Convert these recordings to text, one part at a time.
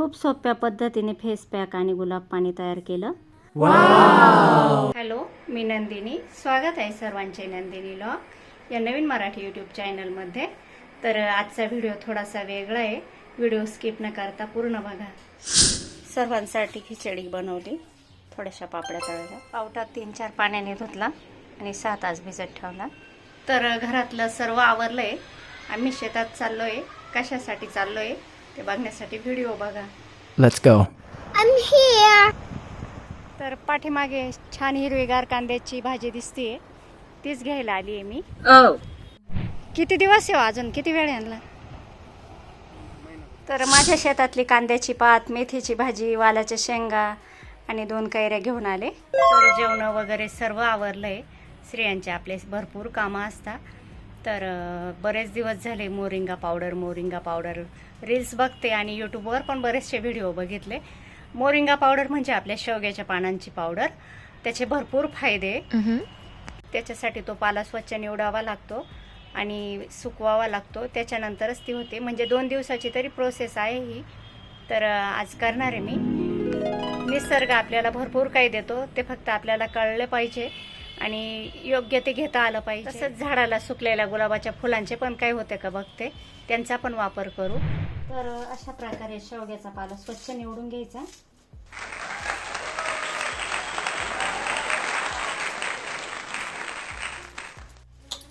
खूप सोप्या पद्धतीने फेस पॅक आणि गुलाब पाणी तयार केलं. हॅलो मी नंदिनी. स्वागत आहे सर्वांचे नंदिनी लॉग या नवीन मराठी यूट्यूब चॅनलमध्ये तर आजचा व्हिडिओ थोडासा वेगळा आहे. व्हिडिओ स्किप न करता पूर्ण बघा. सर्वांसाठी खिचडी बनवली. थोड्याशा पापड्या तळल्या. पावटात तीन चार पाण्याने धुतला आणि सहा तास भिजत ठेवला. तर घरातलं सर्व आवरलं आहे आम्ही शेतात चाललो आहे कशासाठी चाललो आहे ते बघण्यासाठी व्हिडिओ बघा. Let's go. तर पाठीमागे छान हिरवीगार कांद्याची भाजी दिसतीये. तीच घ्यायला आली आहे मी किती दिवस आहे हो अजून? किती वेळ आणला तर माझ्या शेतातली कांद्याची पात मेथीची भाजी वालाच्या शेंगा आणि दोन कैऱ्या घेऊन आले. तर जेवण वगैरे सर्व आवरलंय. स्त्रियांचे आपले भरपूर कामं असतात. तर बरेच दिवस झाले moringa powder moringa powder reels बघते आणि यूट्यूबवर पण बरेचसे व्हिडिओ बघितले. मोरिंगा पावडर म्हणजे आपल्या शेवग्याच्या पानांची पावडर. त्याचे भरपूर फायदे. त्याच्यासाठी तो पाला स्वच्छ निवडावा लागतो आणि सुकवावा लागतो. त्याच्यानंतरच ती होते. म्हणजे दोन दिवसाची तरी प्रोसेस आहे ही. तर आज करणार आहे मी. निसर्ग आपल्याला भरपूर काही देतो. ते फक्त आपल्याला कळलं पाहिजे. आणि योग्य ते घेता आलं पाहिजे. तसंच झाडाला सुकलेल्या गुलाबाच्या फुलांचे पण काय होते का बघते? त्यांचा पण वापर करू. तर अशा प्रकारे शेवग्याचा पाला स्वच्छ निवडून घ्यायचा.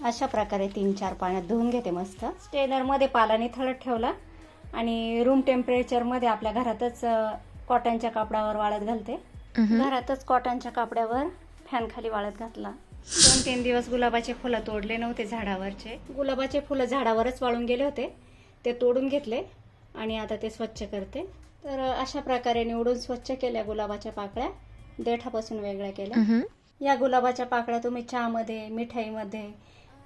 अशा प्रकारे तीन चार पाण्यात धुवून घेते मस्त. स्टेनरमध्ये पाला निथळत ठेवला आणि रूम टेम्परेचरमध्ये आपल्या घरातच कॉटनच्या कापडावर वाळत घालते. घरातच कॉटनच्या कापड्यावर फॅन खाली वाळत घातला. दोन तीन दिवस गुलाबाचे फुलं तोडले नव्हते झाडावरचे. गुलाबाचे फुलं झाडावरच वाळून गेले होते. ते तोडून घेतले आणि आता ते स्वच्छ करते. तर अशा प्रकारे निवडून स्वच्छ केल्या गुलाबाच्या पाकळ्या. देठापासून वेगळ्या केल्या. या गुलाबाच्या पाकळ्या तुम्ही चहामध्ये मिठाईमध्ये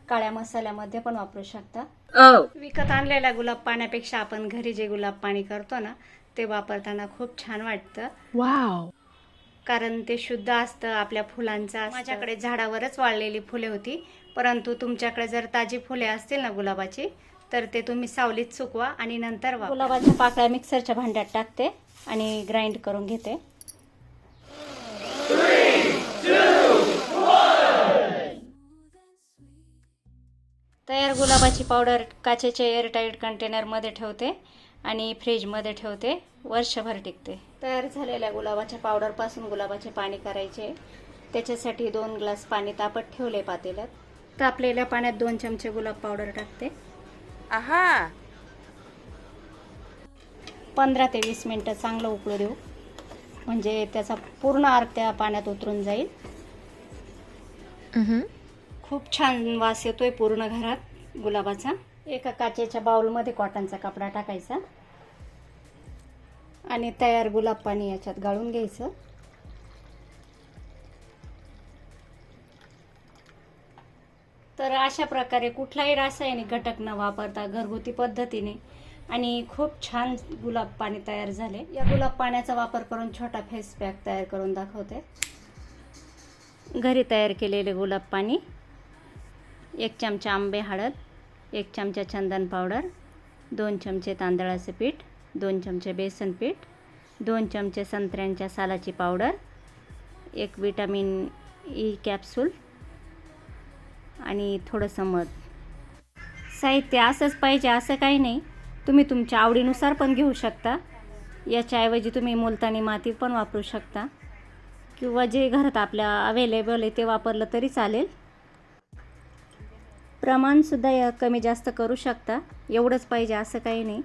काळ्या मसाल्यामध्ये पण वापरू शकता. विकत आणलेल्या गुलाब पाण्यापेक्षा आपण घरी जे गुलाब पाणी करतो ना ते वापरताना खूप छान वाटतं. Wow. कारण ते शुद्ध असतं आपल्या फुलांचं. माझ्याकडे झाडावरच वाळलेली फुले होती परंतु तुमच्याकडे जर ताजी फुले असतील ना गुलाबाची तर ते तुम्ही सावलीत सुकवा आणि नंतर वापरा. गुलाबाच्या पाकळ्या मिक्सरच्या भांड्यात टाकते आणि ग्राइंड करून घेते तयार गुलाबाची पावडर काचेच्या एअरटाईट कंटेनरमध्ये ठेवते आणि फ्रीजमध्ये ठेवते. वर्षभर टिकते. तयार झालेल्या गुलाबाच्या पावडरपासून गुलाबाचे पाणी करायचे. त्याच्यासाठी दोन ग्लास पाणी तापत ठेवले पातेल्यात. तापलेल्या पाण्यात दोन चमचे गुलाब पावडर टाकते. Aha. पंधरा ते वीस मिनटं चांगलं उकळू देऊ. म्हणजे त्याचा पूर्ण अर्क त्या पाण्यात उतरून जाईल. खूप छान वास येतोय पूर्ण घरात गुलाबाचा. एका काचेच्या बाउलमध्ये कॉटनचा कपडा टाकायचा. आणि तयार गुलाब पाणी याच्यात गाळून घ्यायचं. तर अशा प्रकारे कुठलाही रासायनिक घटक न वापरता घरगुती पद्धतीने आणि खूप छान गुलाब पाणी तयार झाले. या गुलाब पाण्याचा वापर करून छोटा फेस पॅक तयार करून दाखवते. घरी तयार केलेले गुलाब पाणी एक चमचा आंबे हळद एक चमचा चंदन पावडर दोन चमचे तांदळाचे पीठ दोन चमचे बेसन पीठ दोन चमचे संत्र्यांच्या सालाची पावडर एक विटामिन ई कॅप्सूल आणि थोडंसं मध. साहित्य असंच पाहिजे असं काही नाही. तुम्ही तुमच्या आवडीनुसार पण घेऊ शकता. याच्याऐवजी तुम्ही मुलतानी माती पण वापरू शकता. किंवा जे घरात आपल्या अवेलेबल आहे ते वापरलं तरी चालेल. प्रमाणसुद्धा या कमी जास्त करू शकता. एवढंच पाहिजे असं काही नाही.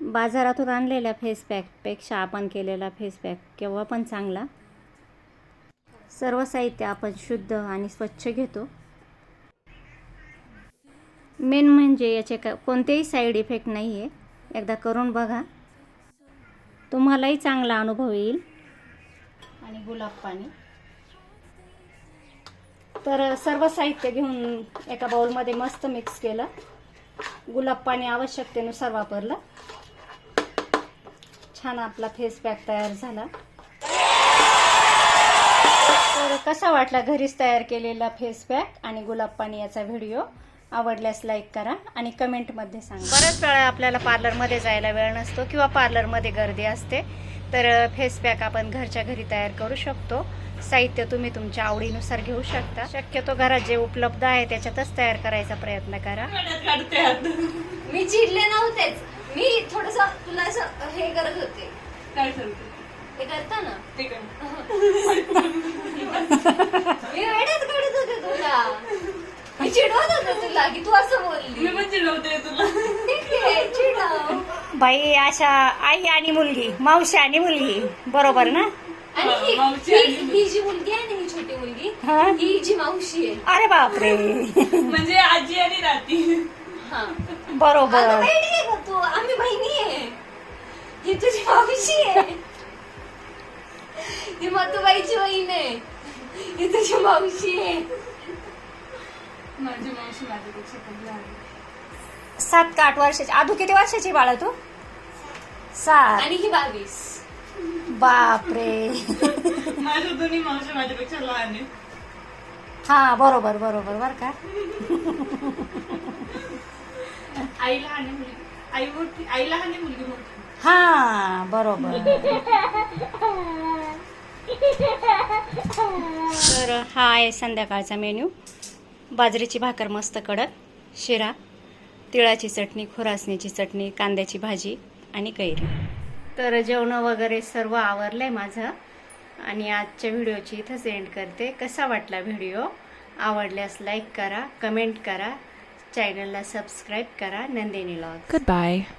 बाजारातून आणलेल्या फेस पॅकपेक्षा आपण केलेला फेस पॅक केव्हा पण चांगला. सर्व साहित्य आपण शुद्ध आणि स्वच्छ घेतो. मेन म्हणजे याचे का कोणतेही साईड इफेक्ट नाही आहे एकदा करून बघा. तुम्हालाही चांगला अनुभव येईल. आणि गुलाब पाणी. तर सर्व साहित्य घेऊन एका बाउलमध्ये मस्त मिक्स केलं. गुलाब पाणी आवश्यकतेनुसार वापरलं. छान आपला फेस पॅक तयार झाला. तर कसा वाटला घरीच तयार केलेला फेस पॅक आणि गुलाब पाणी याचा व्हिडिओ आवडल्यास लाईक करा आणि कमेंटमध्ये सांगा. बऱ्याच वेळा आपल्याला पार्लरमध्ये जायला वेळ नसतो किंवा पार्लरमध्ये गर्दी असते. तर फेस पॅक आपण घरच्या घरी तयार करू शकतो. साहित्य तुम्ही तुमच्या आवडीनुसार घेऊ शकता. शक्यतो घरात जे उपलब्ध आहे त्याच्यातच तयार करायचा प्रयत्न करा. मी चिडले नव्हतेच. मी थोडस तुला असं हे करत होते. काय सांगते हे करता ना ते काय मी वेड्यात काढत होते तुला मी चिडवत होते तुला की तू असं बोलली मी पण चिडवते तुला ठीक आहे चिडव बाई अशा आई आणि मुलगी मावशी आणि मुलगी बरोबर ना? आणि हा, मावशी आणि जी मुलगी आहे ना ही छोटी मुलगी हा? ही जी मावशी आहे. अरे बापरे! म्हणजे आजी आणि हा. अगं बरोबर वेडी आहे का तू. आम्ही बहिणी आहे. ही तुझी मावशी आहे. ही मधुबाईची बहीण आहे. ही तुझी मावशी आहे. माझी मावशी माझ्यापेक्षा आहे. सात का आठ वर्षाची? आधू किती वर्षाची बाळा तू? सात. आणि ही बावीस. बापरे. माझ्या दोन्ही मावशी माझ्यापेक्षा लहान आहे हा बरोबर बरोबर बर का. आई लहान आहे मुलगी. आई मोठी आई लहान आहे मुलगी मोठी. हा बरोबर. तर हा आहे संध्याकाळचा मेन्यू. बाजरीची भाकर मस्त कडक शिरा तिळाची चटणी खुरासणीची चटणी कांद्याची भाजी आणि कैरी. तर जेवणं वगैरे सर्व आवरलं आहे माझं. आणि आजच्या व्हिडिओची इथंच एंड करते. कसा वाटला व्हिडिओ? आवडल्यास लाईक करा कमेंट करा. चॅनलला सबस्क्राईब करा. Nandini log Goodbye.